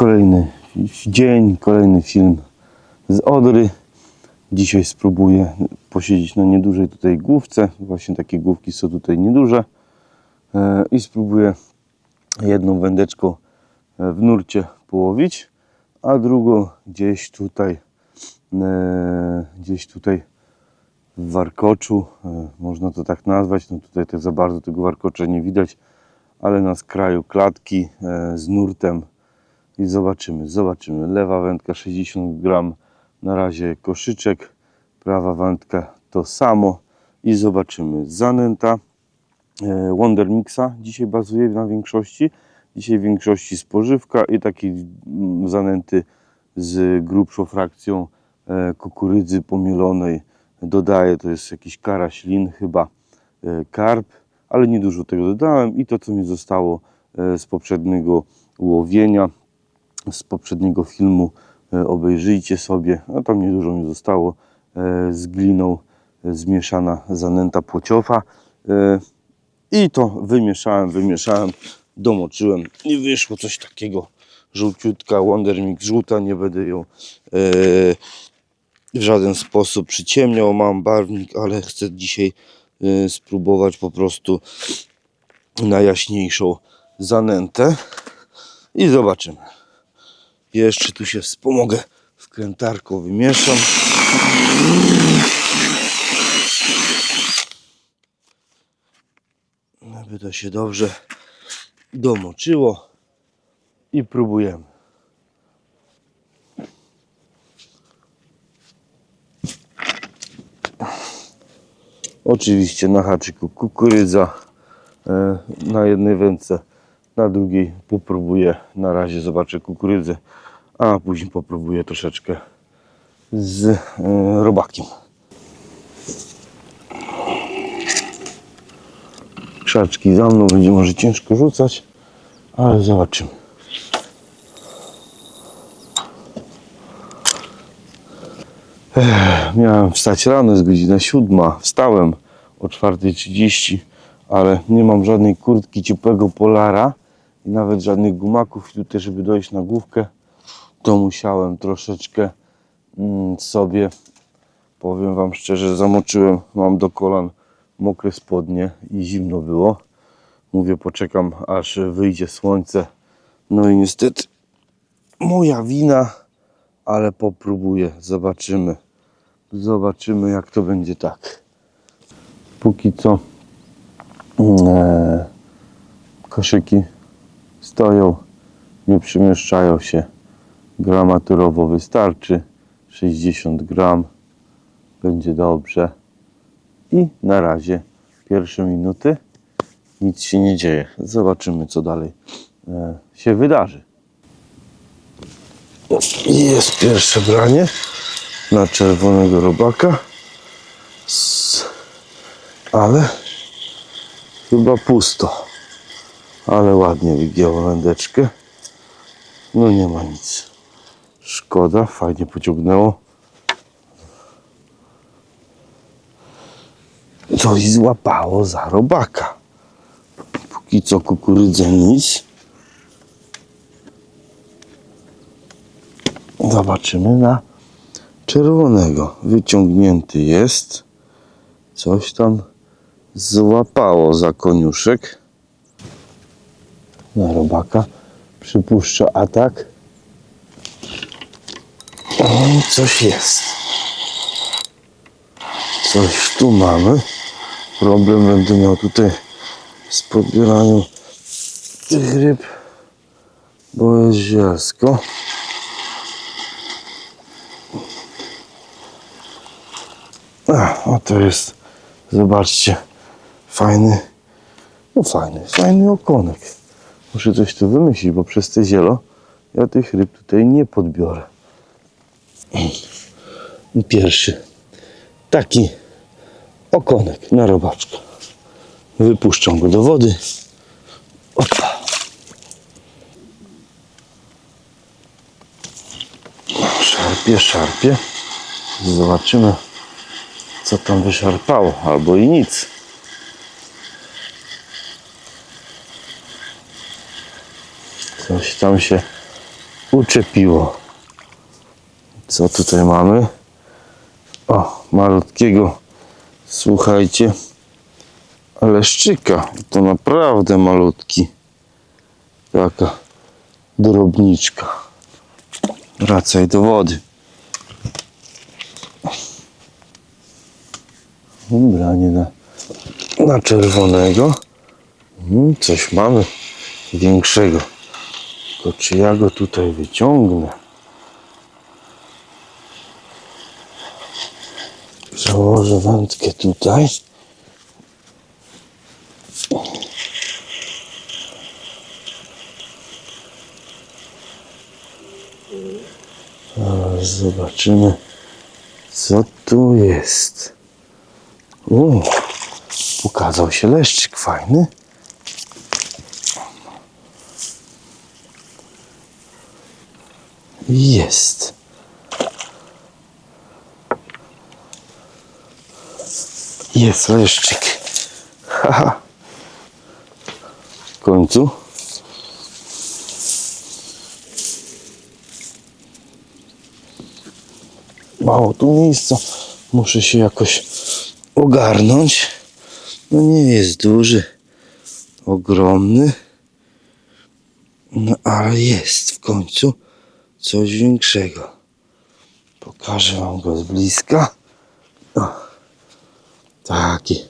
Kolejny dzień, kolejny film z Odry. Dzisiaj spróbuję posiedzieć na niedużej tutaj główce. Właśnie takie główki są tutaj nieduże. E, I spróbuję jedną wędeczką e, w nurcie połowić, a drugą gdzieś tutaj, e, gdzieś tutaj w warkoczu, można to tak nazwać. No tutaj za bardzo tego warkocza nie widać, ale na skraju klatki z nurtem i zobaczymy, zobaczymy. Lewa wędka 60 gram, na razie koszyczek, prawa wędka to samo i zobaczymy. Zanęta e, Wonder Mixa dzisiaj bazuje na większości. Dzisiaj w większości spożywka i taki mm, zanęty z grubszą frakcją e, kukurydzy pomielonej. Dodaję, to jest jakiś karaś lin chyba, e, karp, ale niedużo tego dodałem i to co mi zostało z poprzedniego łowienia, z poprzedniego filmu e, obejrzyjcie sobie, a tam niedużo mi zostało. E, z gliną e, zmieszana zanęta płociowa. I to wymieszałem, wymieszałem, domoczyłem. I wyszło coś takiego żółciutka, Wonder Mix żółta, nie będę ją w żaden sposób przyciemniał, mam barwnik, ale chcę dzisiaj spróbować po prostu na jaśniejszą zanętę. I zobaczymy. Jeszcze tu się wspomogę wkrętarką, wymieszam. Aby to się dobrze domoczyło i próbujemy. Oczywiście na haczyku kukurydza e, na jednej wędce, na drugiej popróbuję na razie zobaczę kukurydzę, a później popróbuję troszeczkę z e, robakiem. Krzaczki za mną będzie może ciężko rzucać, ale zobaczymy. Ech, miałem wstać rano, jest godzina siódma. Wstałem o 4.30, ale nie mam żadnej kurtki ciepłego polara i nawet żadnych gumaków tutaj, żeby dojść na główkę. To musiałem troszeczkę mm, sobie, powiem Wam szczerze, zamoczyłem, mam do kolan mokre spodnie i zimno było. Mówię, poczekam aż wyjdzie słońce. No i niestety moja wina, ale popróbuję, zobaczymy. Zobaczymy jak to będzie tak. Póki co e, koszyki stoją, nie przemieszczają się. Gramaturowo wystarczy. 60 gram będzie dobrze. I na razie pierwsze minuty nic się nie dzieje. Zobaczymy co dalej e, się wydarzy. Jest pierwsze branie na czerwonego robaka. Ale chyba pusto. Ale ładnie wygięło wędeczkę. No nie ma nic. Szkoda, fajnie pociągnęło. Coś złapało za robaka. Póki co kukurydza nic. Zobaczymy na czerwonego. Wyciągnięty jest. Coś tam złapało za koniuszek. Na robaka. Przypuszcza atak. O, coś jest. Coś tu mamy. Problem będę miał tutaj z podbieraniem tych ryb, bo jest zielsko. A, oto jest, zobaczcie, fajny, no fajny, fajny okonek. Muszę coś tu wymyślić, bo przez te zielo ja tych ryb tutaj nie podbiorę. Pierwszy taki okonek na robaczka. Wypuszczam go do wody. Opa. Szarpie, szarpie. Zobaczymy, co tam wyszarpało, albo i nic. Coś tam się uczepiło. Co tutaj mamy? O, malutkiego, słuchajcie, leszczyka. To naprawdę malutki. Taka drobniczka. Wracaj do wody. Ubranie na, na czerwonego. Mm, coś mamy większego. Tylko czy ja go tutaj wyciągnę? Przełożę wędkę tutaj. Zaraz zobaczymy, co tu jest. U, pokazał się leszczyk fajny. Jest. Jest leszczyk. Haha. W końcu. Mało tu miejsca. Muszę się jakoś ogarnąć. No nie jest duży, ogromny. No ale jest w końcu coś większego. Pokażę wam go z bliska. O, taki.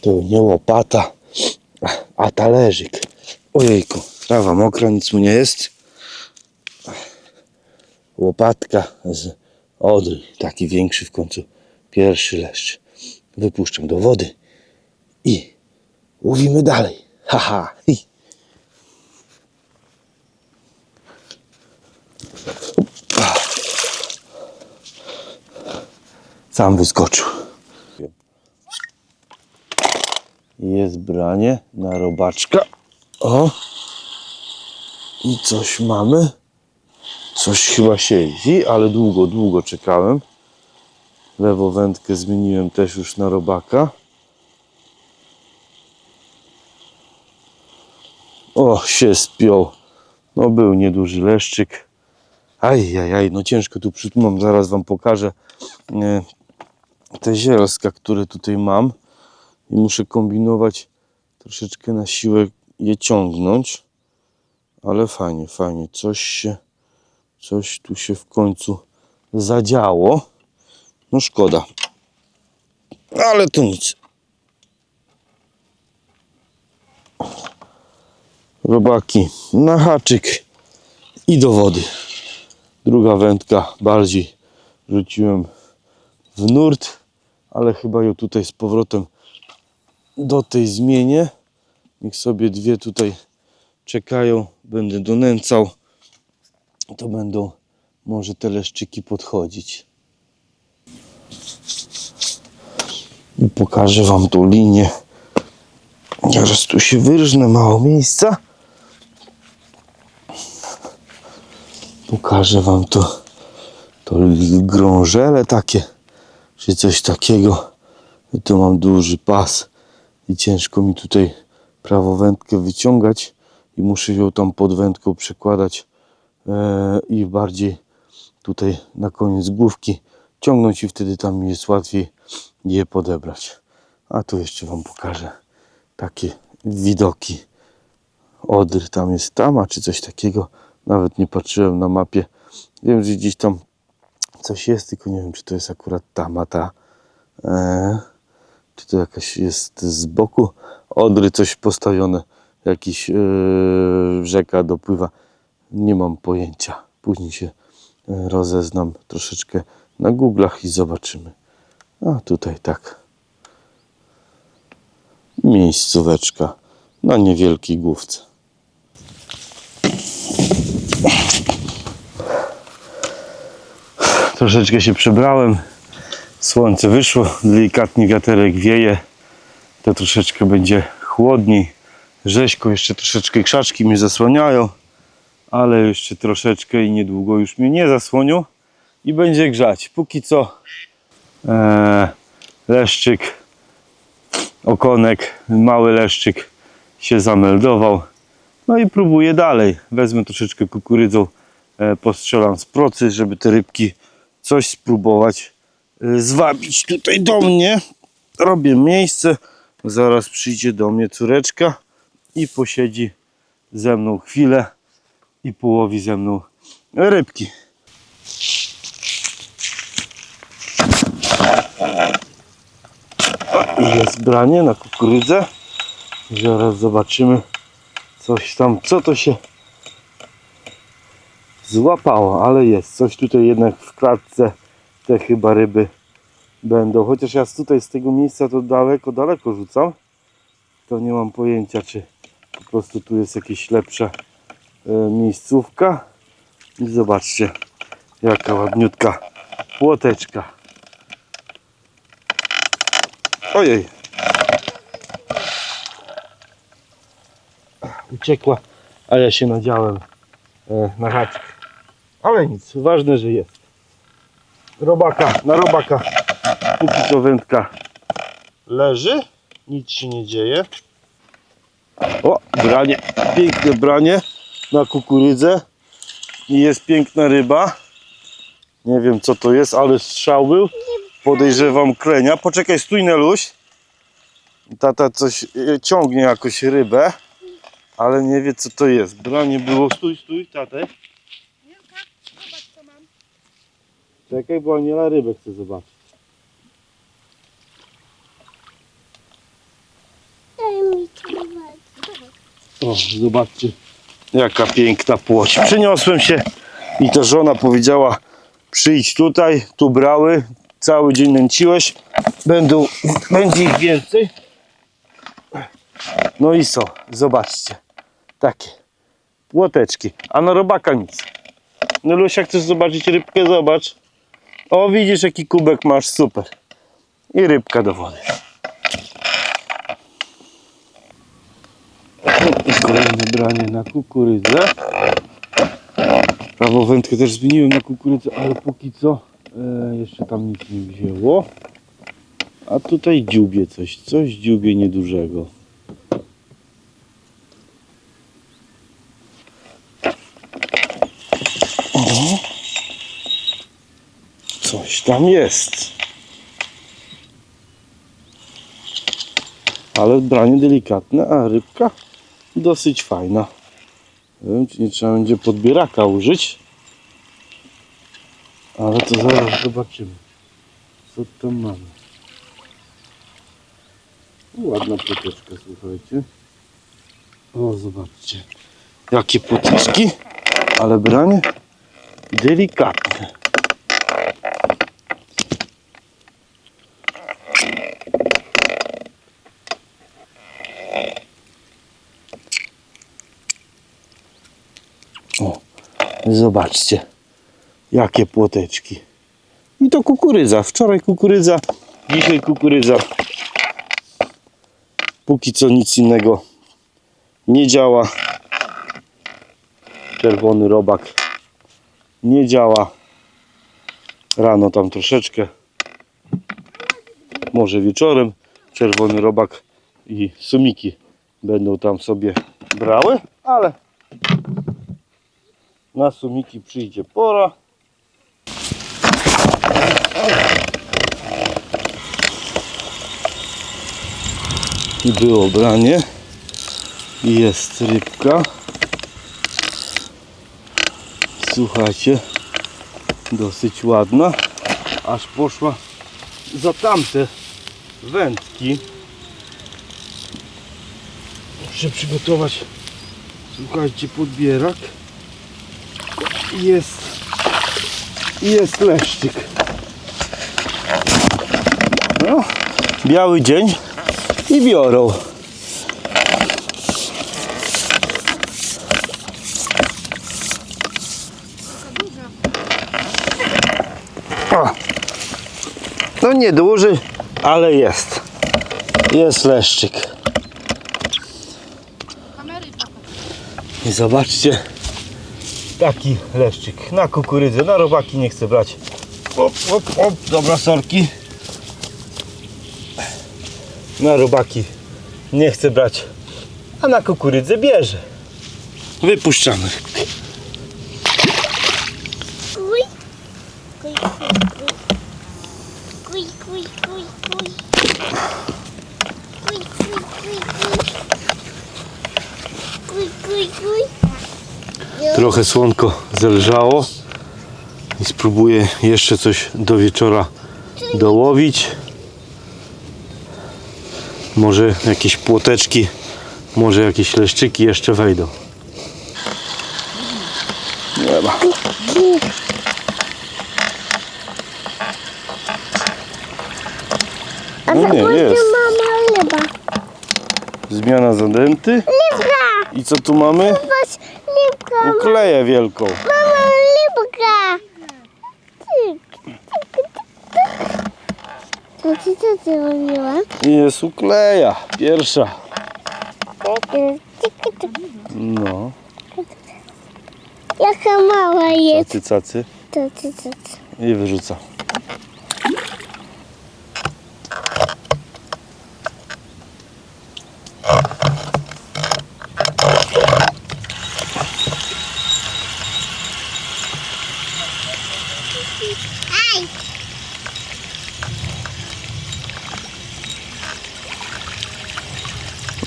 Tu nie łopata, a talerzyk. Ojejku, trawa mokra, nic mu nie jest. Łopatka z odry, taki większy w końcu. Pierwszy leszcz. Wypuszczam do wody i łowimy dalej. Haha. Hi. Sam wyskoczył. Jest branie na robaczka. O! I coś mamy. Coś chyba siedzi, ale długo, długo czekałem. Lewą wędkę zmieniłem też już na robaka. O, się spiął. No był nieduży leszczyk. Aj, aj, aj, no ciężko tu przytumam, zaraz wam pokażę e, te zielska, które tutaj mam. I muszę kombinować troszeczkę na siłę je ciągnąć. Ale fajnie, fajnie. Coś się, coś tu się w końcu zadziało. No szkoda. Ale to nic. Robaki na haczyk i do wody. Druga wędka bardziej rzuciłem w nurt, ale chyba ją tutaj z powrotem do tej zmienię. Niech sobie dwie tutaj czekają. Będę donęcał. To będą może te leszczyki podchodzić. I pokażę Wam tą linię. Zaraz tu się wyrżnę, mało miejsca. Pokażę Wam to, to grążele takie, czy coś takiego. I tu mam duży pas i ciężko mi tutaj prawą wędkę wyciągać i muszę ją tam pod wędką przekładać e, i bardziej tutaj na koniec główki ciągnąć i wtedy tam mi jest łatwiej je podebrać. A tu jeszcze Wam pokażę takie widoki. Odry tam jest tama, czy coś takiego. Nawet nie patrzyłem na mapie. Wiem, że gdzieś tam coś jest, tylko nie wiem, czy to jest akurat ta. E, czy to jakaś jest z boku Odry coś postawione. Jakiś e, rzeka dopływa. Nie mam pojęcia. Później się e, rozeznam troszeczkę na Google'ach i zobaczymy. A tutaj tak. Miejscóweczka na niewielkiej główce. Troszeczkę się przebrałem. Słońce wyszło, delikatnie wiaterek wieje. To troszeczkę będzie chłodniej. Rzeźko, jeszcze troszeczkę krzaczki mnie zasłaniają, ale jeszcze troszeczkę i niedługo już mnie nie zasłonią i będzie grzać. Póki co e, leszczyk, okonek, mały leszczyk się zameldował. No i próbuję dalej. Wezmę troszeczkę kukurydzą e, postrzelam z procy, żeby te rybki coś spróbować e, zwabić tutaj do mnie. Robię miejsce, zaraz przyjdzie do mnie córeczka i posiedzi ze mną chwilę i połowi ze mną rybki. O, jest branie na kukurydzę. Zaraz zobaczymy coś tam, co to się złapało, ale jest coś tutaj jednak w klatce. Te chyba ryby będą. Chociaż ja tutaj z tego miejsca to daleko, daleko rzucam. To nie mam pojęcia, czy po prostu tu jest jakaś lepsza e, miejscówka. I zobaczcie, jaka ładniutka płoteczka. Ojej. Uciekła, a ja się nadziałem e, na haczyk. Ale nic, ważne, że jest. Robaka, na robaka. Póki co wędka leży, nic się nie dzieje. O, branie, piękne branie na kukurydzę. I jest piękna ryba. Nie wiem co to jest, ale strzał był. Podejrzewam klenia. Poczekaj, stój Neluś. Tata coś e, ciągnie jakoś rybę, ale nie wie co to jest. Branie było. Stój, stój, tatę. Julka, zobacz co mam. Czekaj, bo Aniela rybę chce zobaczyć. Daj mi kawałek. O, zobaczcie, jaka piękna płoć. Przyniosłem się i to żona powiedziała, przyjdź tutaj, tu brały, cały dzień nęciłeś, Będą, będzie ich więcej. No i co, zobaczcie, takie płoteczki, a na robaka nic. No Lusia, chcesz zobaczyć rybkę? Zobacz. O, widzisz jaki kubek masz, super. I rybka do wody. I kolejne branie na kukurydzę. Prawą wędkę też zmieniłem na kukurydzę, ale póki co e, jeszcze tam nic nie wzięło. A tutaj dziubie coś, coś dziubie niedużego. O, coś tam jest. Ale branie delikatne, a rybka dosyć fajna. Nie wiem, czy nie trzeba będzie podbieraka użyć. Ale to zaraz zobaczymy. Co tam mamy. Ładna poteczka, słuchajcie. O, zobaczcie. Jakie poteczki, ale branie delikatne. O, zobaczcie, jakie płoteczki. I to kukurydza. Wczoraj kukurydza, dzisiaj kukurydza. Póki co nic innego nie działa. Czerwony robak nie działa. Rano tam troszeczkę. Może wieczorem. Czerwony robak i sumiki będą tam sobie brały, ale na sumiki przyjdzie pora. I było branie. Jest rybka. Słuchajcie, dosyć ładna. Aż poszła za tamte wędki. Muszę przygotować, słuchajcie, podbierak. Jest, jest leszczyk. No, biały dzień i biorą. No nieduży, ale jest. Jest leszczyk. I zobaczcie, taki leszczyk na kukurydzę, na robaki nie chcę brać. Op, op, op, dobra sorki. Na robaki nie chcę brać, a na kukurydzę bierze. Wypuszczamy kuj, kuj, kuj. Trochę słonko zelżało i spróbuję jeszcze coś do wieczora dołowić. Może jakieś płoteczki, może jakieś leszczyki jeszcze wejdą. No nie, jest. mama ryba. Zmiana zanęty. Rybka! I co tu mamy? Patrz, rybka! Ukleję wielką. Mama, rybka! Tyk, ty, co ty robiła? I jest ukleja. Pierwsza. Tyk, tyk, tyk. No. Jaka mała jest. Cacy, cacy. To. I wyrzucam.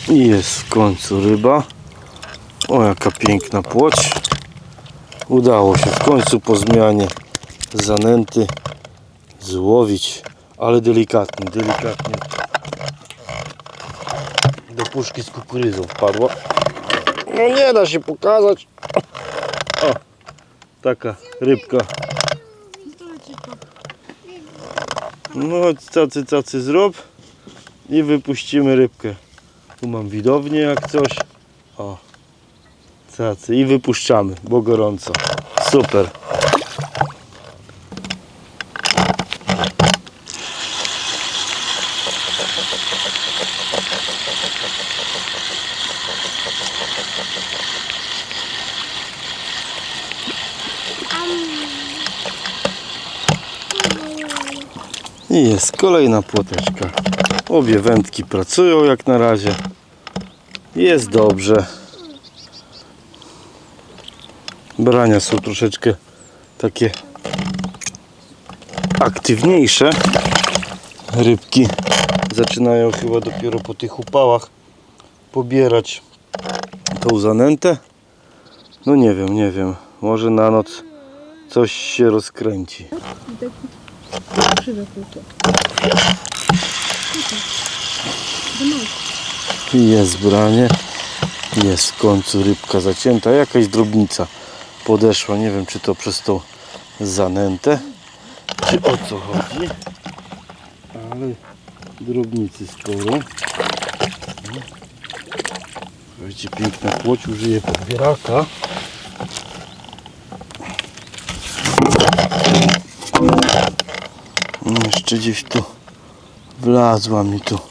I jest w końcu ryba. O, jaka piękna płoć. Udało się w końcu po zmianie zanęty złowić, ale delikatnie, delikatnie. Do puszki z kukurydzą wpadła. No nie da się pokazać. O, taka rybka. No, cacy, cacy zrób i wypuścimy rybkę. Tu mam widownię jak coś. O. Cacy. I wypuszczamy, bo gorąco. Super. I jest kolejna płoteczka. Obie wędki pracują jak na razie. Jest dobrze. Brania są troszeczkę takie aktywniejsze. Rybki zaczynają chyba dopiero po tych upałach pobierać tą zanętę. No nie wiem, nie wiem. Może na noc coś się rozkręci. Jest branie. Jest w końcu rybka zacięta. Jakaś drobnica podeszła. Nie wiem, czy to przez tą zanętę, czy o co chodzi. Ale drobnicy sporo. Słuchajcie, piękna płoć użyje podbieraka. No, Jeszcze gdzieś tu wlazła mi tu.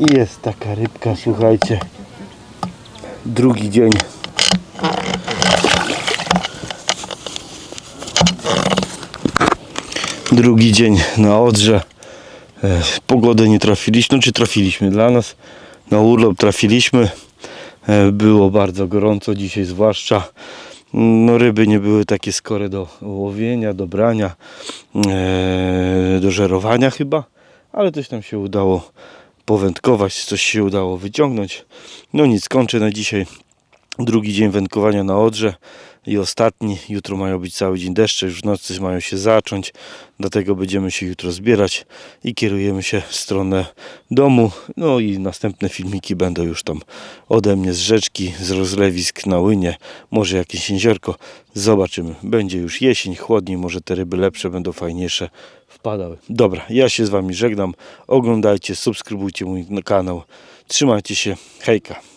I jest taka rybka, słuchajcie. Drugi dzień. Drugi dzień na Odrze. E, Pogodę nie trafiliśmy, no czy trafiliśmy dla nas. Na urlop trafiliśmy. E, Było bardzo gorąco dzisiaj zwłaszcza. No ryby nie były takie skore do łowienia, do brania, e, do żerowania chyba, ale coś tam się udało powędkować, coś się udało wyciągnąć. No nic, kończę na dzisiaj drugi dzień wędkowania na Odrze i ostatni. Jutro mają być cały dzień deszcze, już w nocy mają się zacząć, dlatego będziemy się jutro zbierać i kierujemy się w stronę domu. No i następne filmiki będą już tam ode mnie z rzeczki, z rozlewisk na Łynie, może jakieś jeziorko. Zobaczymy. Będzie już jesień, chłodniej, może te ryby lepsze będą fajniejsze Dobra, ja się z Wami żegnam. Oglądajcie, subskrybujcie mój kanał. Trzymajcie się. Hejka.